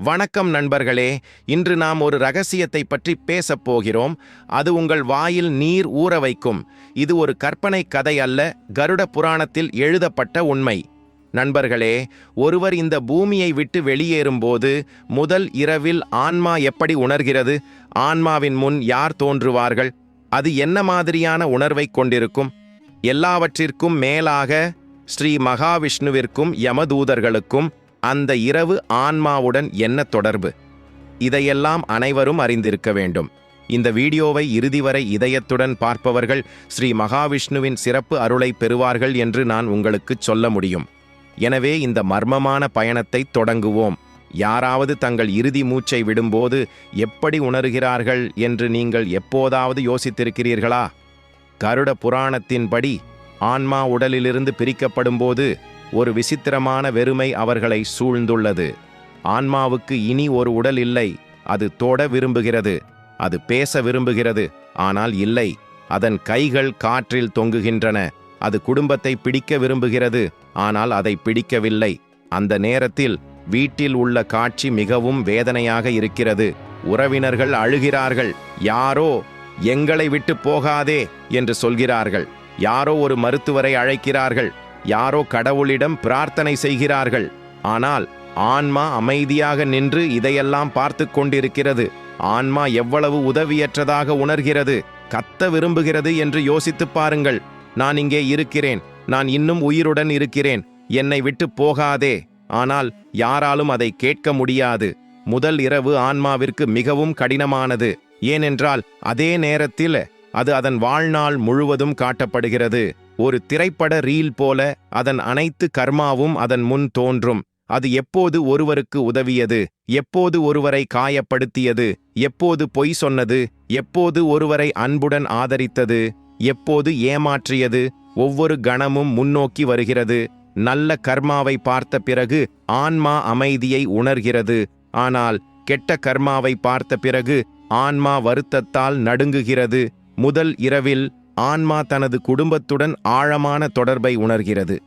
வணக்கம் நண்பர்களே இன்று நாம் ஒரு ரகசியத்தை பற்றி பேசப் போகிறோம். அது உங்கள் வாயில் நீர் ஊற வைக்கும். இது ஒரு கற்பனை கதை அல்ல கருட புராணத்தில் எழுதப்பட்ட உண்மை. நண்பர்களே ஒருவர் இந்த பூமியை விட்டு வெளியேறும்போது முதல் இரவில் ஆன்மா எப்படி உணர்கிறது? ஆன்மாவின் முன் யார் தோன்றுவார்கள்? அது என்ன மாதிரியான உணர்வைக் கொண்டிருக்கும்? எல்லாவற்றிற்கும் மேலாக ஸ்ரீ மகாவிஷ்ணுவிற்கும் யமதூதர்களுக்கும் அந்த இரவு ஆன்மாவுடன் என்ன தொடர்பு? இதையெல்லாம் அனைவரும் அறிந்திருக்க வேண்டும். இந்த வீடியோவை இறுதி வரை இதயத்துடன் பார்ப்பவர்கள் ஸ்ரீ மகாவிஷ்ணுவின் சிறப்பு அருளை பெறுவார்கள் என்று நான் உங்களுக்குச் சொல்ல முடியும். எனவே இந்த மர்மமான பயணத்தை தொடங்குவோம். யாராவது தங்கள் இறுதி மூச்சை விடும்போது எப்படி உணர்கிறார்கள் என்று நீங்கள் எப்போதாவது யோசித்திருக்கிறீர்களா? கருட புராணத்தின்படி ஆன்மா உடலிலிருந்து பிரிக்கப்படும்போது ஒரு விசித்திரமான வெறுமை அவர்களை சூழ்ந்துள்ளது. ஆன்மாவுக்கு இனி ஒரு உடல் இல்லை. அது தொட விரும்புகிறது. அது பேச விரும்புகிறது. ஆனால் இல்லை. அதன் கைகள் காற்றில் தொங்குகின்றன. அது குடும்பத்தை பிடிக்க விரும்புகிறது. ஆனால் அதை பிடிக்கவில்லை. அந்த நேரத்தில் வீட்டில் உள்ள காட்சி மிகவும் வேதனையாக இருக்கிறது. உறவினர்கள் அழுகிறார்கள். யாரோ எங்களை விட்டு போகாதே என்று சொல்கிறார்கள். யாரோ ஒரு மருத்துவரை அழைக்கிறார்கள். யாரோ கடவுளிடம் பிரார்த்தனை செய்கிறார்கள். ஆனால் ஆன்மா அமைதியாக நின்று இதையெல்லாம் பார்த்து கொண்டிருக்கிறது. ஆன்மா எவ்வளவு உதவியற்றதாக உணர்கிறது. கத்த விரும்புகிறது என்று யோசித்துப் பாருங்கள். நான் இங்கே இருக்கிறேன். நான் இன்னும் உயிருடன் இருக்கிறேன். என்னை விட்டு போகாதே. ஆனால் யாராலும் அதை கேட்க முடியாது. முதல் இரவு ஆன்மாவிற்கு மிகவும் கடினமானது. ஏனென்றால் அதே நேரத்தில் அது அதன் வாழ்நாள் முழுவதும் காட்டப்படுகிறது. ஒரு திரைப்பட ரீல் போல அதன் அனைத்து கர்மாவும் அதன் முன் தோன்றும். அது எப்போது ஒருவருக்கு உதவியது? எப்போது ஒருவரை காயப்படுத்தியது? எப்போது பொய் சொன்னது? எப்போது ஒருவரை அன்புடன் ஆதரித்தது? எப்போது ஏமாற்றியது? ஒவ்வொரு கணமும் முன்னோக்கி வருகிறது. நல்ல கர்மாவை பார்த்த பிறகு ஆன்மா அமைதியை உணர்கிறது. ஆனால் கெட்ட கர்மாவை பார்த்த பிறகு ஆன்மா வருத்தத்தால் நடுங்குகிறது. முதல் இரவில் ஆன்மா தனது குடும்பத்துடன் ஆழமான தொடர்பை உணர்கிறது.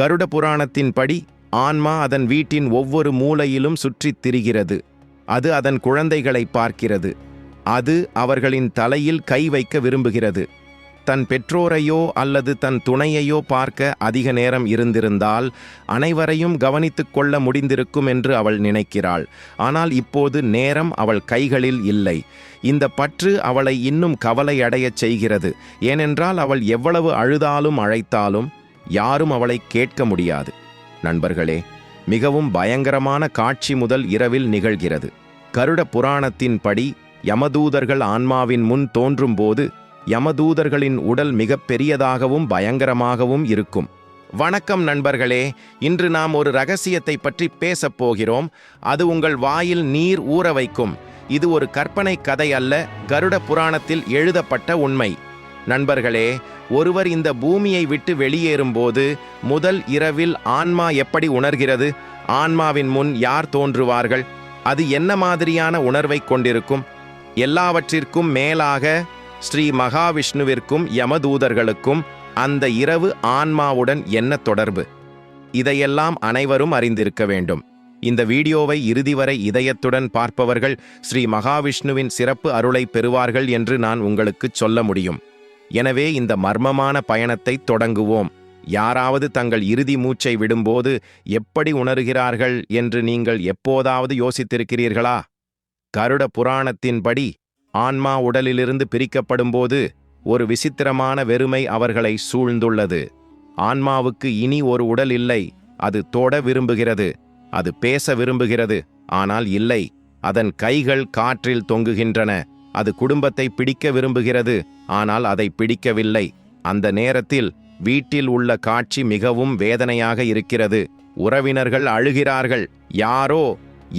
கருட புராணத்தின்படி ஆன்மா அதன் வீட்டின் ஒவ்வொரு மூலையிலும் சுற்றித் திரிகிறது. அது அதன் குழந்தைகளை பார்க்கிறது. அது அவர்களின் தலையில் கை வைக்க விரும்புகிறது. தன் பெற்றோரையோ அல்லது தன் துணையையோ பார்க்க அதிக நேரம் இருந்திருந்தால் அனைவரையும் கவனித்துக் கொள்ள முடிந்திருக்கும் என்று அவள் நினைக்கிறாள். ஆனால் இப்போது நேரம் அவள் கைகளில் இல்லை. இந்த பற்று அவளை இன்னும் கவலை அடையச் செய்கிறது. ஏனென்றால் அவள் எவ்வளவு அழுதாலும் அழைத்தாலும் யாரும் அவளை கேட்க முடியாது. நண்பர்களே மிகவும் பயங்கரமான காட்சி முதல் இரவில் நிகழ்கிறது. கருட புராணத்தின்படி யமதூதர்கள் ஆன்மாவின் முன் தோன்றும்போது யமதூதர்களின் உடல் மிகப் பெரியதாகவும் பயங்கரமாகவும் இருக்கும். வணக்கம் நண்பர்களே இன்று நாம் ஒரு ரகசியத்தை பற்றி பேசப் போகிறோம். அது உங்கள் வாயில் நீர் ஊற வைக்கும். இது ஒரு கற்பனை கதை அல்ல கருட புராணத்தில் எழுதப்பட்ட உண்மை. நண்பர்களே ஒருவர் இந்த பூமியை விட்டு வெளியேறும்போது முதல் இரவில் ஆன்மா எப்படி உணர்கிறது? ஆன்மாவின் முன் யார் தோன்றுவார்கள்? அது என்ன மாதிரியான உணர்வைக் கொண்டிருக்கும்? எல்லாவற்றிற்கும் மேலாக ஸ்ரீ மகாவிஷ்ணுவிற்கும் யமதூதர்களுக்கும் அந்த இரவு ஆன்மாவுடன் என்ன தொடர்பு? இதையெல்லாம் அனைவரும் அறிந்திருக்க வேண்டும். இந்த வீடியோவை இறுதி வரை இதயத்துடன் பார்ப்பவர்கள் ஸ்ரீ மகாவிஷ்ணுவின் சிறப்பு அருளை பெறுவார்கள் என்று நான் உங்களுக்குச் சொல்ல முடியும். எனவே இந்த மர்மமான பயணத்தை தொடங்குவோம். யாராவது தங்கள் இறுதி மூச்சை விடும்போது எப்படி உணர்கிறார்கள் என்று நீங்கள் எப்போதாவது யோசித்திருக்கிறீர்களா? கருட புராணத்தின்படி ஆன்மா உடலிலிருந்து பிரிக்கப்படும்போது ஒரு விசித்திரமான வெறுமை அவர்களை சூழ்ந்துள்ளது. ஆன்மாவுக்கு இனி ஒரு உடல் இல்லை அது தொட விரும்புகிறது அது பேச விரும்புகிறது ஆனால் இல்லை அதன் கைகள் காற்றில் தொங்குகின்றன அது குடும்பத்தை பிடிக்க விரும்புகிறது ஆனால் அதை பிடிக்கவில்லை. அந்த நேரத்தில் வீட்டில் உள்ள காட்சி மிகவும் வேதனையாக இருக்கிறது. உறவினர்கள் அழுகிறார்கள் யாரோ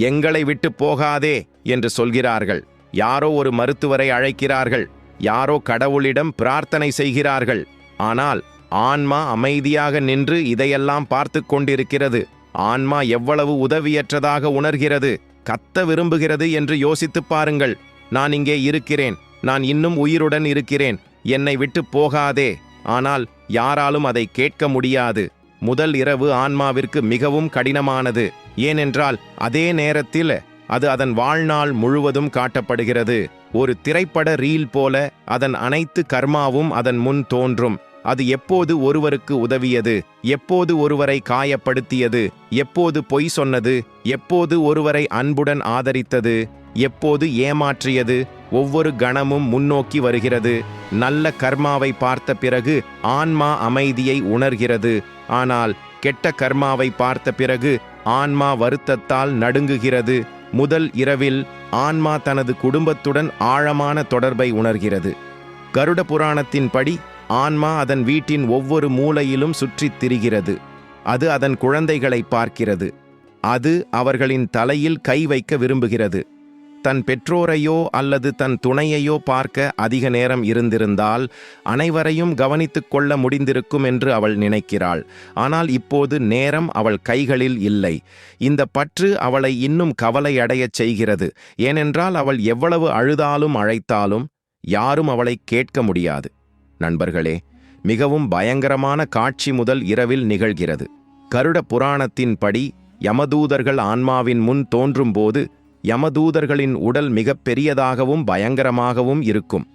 எங்களை விட்டு போகாதே என்று சொல்கிறார்கள். யாரோ ஒரு மருத்துவரை அழைக்கிறார்கள். யாரோ கடவுளிடம் பிரார்த்தனை செய்கிறார்கள். ஆனால் ஆன்மா அமைதியாக நின்று இதையெல்லாம் பார்த்து கொண்டிருக்கிறது. ஆன்மா எவ்வளவு உதவியற்றதாக உணர்கிறது. கத்த விரும்புகிறது என்று யோசித்துப் பாருங்கள். நான் இங்கே இருக்கிறேன். நான் இன்னும் உயிருடன் இருக்கிறேன். என்னை விட்டு போகாதே. ஆனால் யாராலும் அதை கேட்க முடியாது. முதல் இரவு ஆன்மாவிற்கு மிகவும் கடினமானது. ஏனென்றால் அதே நேரத்தில் அது அதன் வாழ்நாள் முழுவதும் காட்டப்படுகிறது. ஒரு திரைப்பட ரீல் போல அதன் அனைத்து கர்மாவும் அதன் முன் தோன்றும். அது எப்போது ஒருவருக்கு உதவியது? எப்போது ஒருவரை காயப்படுத்தியது? எப்போது பொய் சொன்னது? எப்போது ஒருவரை அன்புடன் ஆதரித்தது? எப்போது ஏமாற்றியது? ஒவ்வொரு கணமும் முன்னோக்கி வருகிறது. நல்ல கர்மாவை பார்த்த பிறகு ஆன்மா அமைதியை உணர்கிறது. ஆனால் கெட்ட கர்மாவை பார்த்த பிறகு ஆன்மா வருத்தத்தால் நடுங்குகிறது. முதல் இரவில் ஆன்மா தனது குடும்பத்துடன் ஆழமான தொடர்பை உணர்கிறது. கருட புராணத்தின்படி ஆன்மா அதன் வீட்டின் ஒவ்வொரு மூலையிலும் சுற்றித் திரிகிறது. அது அதன் குழந்தைகளை பார்க்கிறது. அது அவர்களின் தலையில் கை வைக்க விரும்புகிறது. தன் பெற்றோரையோ அல்லது தன் துணையையோ பார்க்க அதிக நேரம் இருந்திருந்தால் அனைவரையும் கவனித்துக் கொள்ள முடிந்திருக்கும் என்று அவள் நினைக்கிறாள். ஆனால் இப்போது நேரம் அவள் கைகளில் இல்லை. இந்த பற்று அவளை இன்னும் கவலை அடையச் செய்கிறது. ஏனென்றால் அவள் எவ்வளவு அழுதாலும் அழைத்தாலும் யாரும் அவளை கேட்க முடியாது. நண்பர்களே மிகவும் பயங்கரமான காட்சி முதல் இரவில் நிகழ்கிறது. கருட புராணத்தின்படி யமதூதர்கள் ஆன்மாவின் முன் தோன்றும்போது யமதூதர்களின் உடல் மிகப் பெரியதாகவும் பயங்கரமாகவும் இருக்கும்.